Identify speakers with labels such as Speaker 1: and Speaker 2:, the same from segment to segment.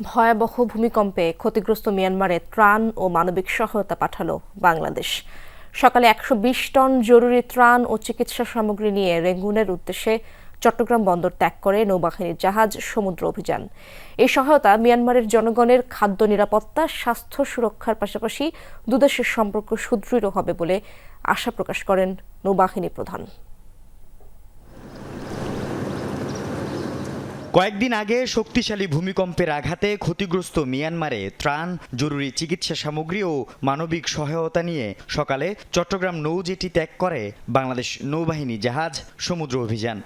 Speaker 1: ভয়াবহ ভূমিকম্পে ক্ষতিগ্রস্ত মিয়ানমারে ত্রাণ ও মানবিক সহায়তা পাঠালো বাংলাদেশ। সকালে একশো বিশ টন জরুরি ত্রাণ ও চিকিৎসা সামগ্রী নিয়ে রেঙ্গুনের উদ্দেশ্যে চট্টগ্রাম বন্দর ত্যাগ করে নৌবাহিনীর জাহাজ সমুদ্র অভিযান। এই সহায়তা মিয়ানমারের জনগণের খাদ্য নিরাপত্তা, স্বাস্থ্য সুরক্ষার পাশাপাশি দুদেশের সম্পর্ক সুদৃঢ় হবে বলে আশা প্রকাশ করেন নৌবাহিনী প্রধান।
Speaker 2: কয়েকদিন আগে শক্তিশালী ভূমিকম্পের আঘাতে ক্ষতিগ্রস্ত মিয়ানমারে ত্রাণ, জরুরি চিকিৎসা সামগ্রী ও মানবিক সহায়তা নিয়ে সকালে চট্টগ্রাম নৌজেটি ত্যাগ করে বাংলাদেশ নৌবাহিনী জাহাজ সমুদ্র অভিযান।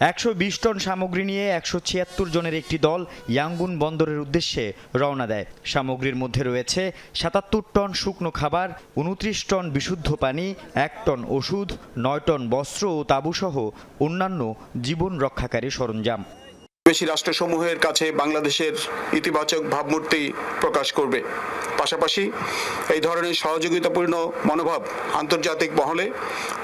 Speaker 2: একশো বিশ টন সামগ্রী নিয়ে একশো ছিয়াত্তর জনের একটি দল ইয়াঙ্গুন বন্দরের উদ্দেশ্যে রওনা দেয়। সামগ্রীর মধ্যে রয়েছে সাতাত্তর টন শুকনো খাবার, উনত্রিশ টন বিশুদ্ধ পানি, এক টন ওষুধ, নয় টন বস্ত্র ও তাঁবুসহ অন্যান্য জীবন রক্ষাকারী সরঞ্জাম।
Speaker 3: বেশি রাষ্ট্রসমূহের কাছে বাংলাদেশের ইতিবাচক ভাবমূর্তি প্রকাশ করবে। পাশাপাশি এই ধরনের সহযোগিতাপূর্ণ মনোভাব আন্তর্জাতিক মহলে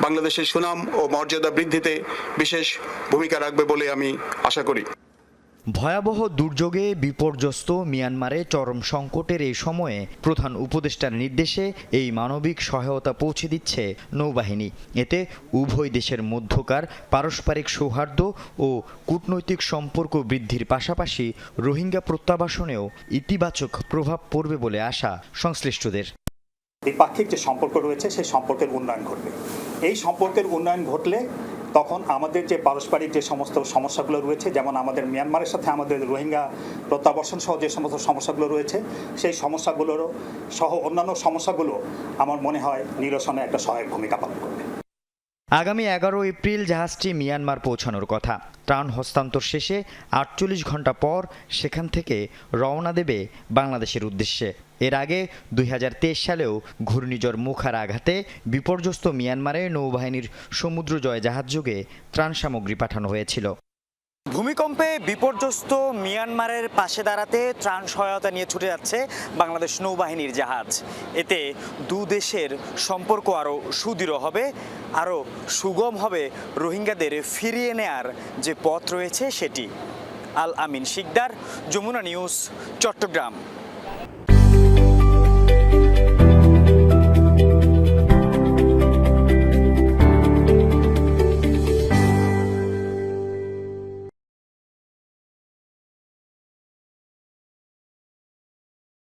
Speaker 3: বাংলাদেশের সুনাম ও মর্যাদা বৃদ্ধিতে বিশেষ ভূমিকা রাখবে বলে আমি আশা করি।
Speaker 2: ভয়াবহ দুর্যোগে বিপর্যস্ত মিয়ানমারে চরম সংকটের এই সময়ে প্রধান উপদেষ্টার নির্দেশে এই মানবিক সহায়তা পৌঁছে দিচ্ছে নৌবাহিনী। এতে উভয় দেশের মধ্যকার পারস্পরিক সৌহার্দ্য ও কূটনৈতিক সম্পর্ক বৃদ্ধির পাশাপাশি রোহিঙ্গা প্রত্যাবাসনেও ইতিবাচক প্রভাব পড়বে বলে আশা সংশ্লিষ্টদের।
Speaker 4: দ্বিপাক্ষিক যে সম্পর্ক রয়েছে, সেই সম্পর্কের উন্নয়ন ঘটবে। এই সম্পর্কের উন্নয়ন ঘটলে তখন আমাদের যে পারস্পরিক যে সমস্ত সমস্যাগুলো রয়েছে, যেমন আমাদের মিয়ানমারের সাথে আমাদের রোহিঙ্গা প্রত্যাবর্ষণ সহ যে সমস্ত সমস্যাগুলো রয়েছে, সেই সমস্যাগুলোরও সহ অন্যান্য সমস্যাগুলো আমার মনে হয় নিরসনে একটা সহায়ক ভূমিকা পালন করবে।
Speaker 2: আগামী এগারো এপ্রিল জাহাজটি মিয়ানমার পৌঁছানোর কথা। ত্রাণ হস্তান্তর শেষে আটচল্লিশ ঘণ্টা পর সেখান থেকে রওনা দেবে বাংলাদেশের উদ্দেশ্যে। এর আগে দুই হাজার তেইশ সালেও ঘূর্ণিঝড় মুখার আঘাতে বিপর্যস্ত মিয়ানমারে নৌবাহিনীর সমুদ্র জয় জাহাজযোগে ত্রাণ সামগ্রী পাঠানো হয়েছিল। ভূমিকম্পে বিপর্যস্ত মিয়ানমারের পাশে দাঁড়াতে ত্রাণ সহায়তা নিয়ে ছুটে যাচ্ছে বাংলাদেশ নৌবাহিনীর জাহাজ। এতে দু দেশের সম্পর্ক আরও সুদৃঢ় হবে, আরও সুগম হবে। রোহিঙ্গাদের ফিরিয়ে নেয়ার যে পথ রয়েছে সেটি। আল আমিন শিকদার, যমুনা নিউজ, চট্টগ্রাম।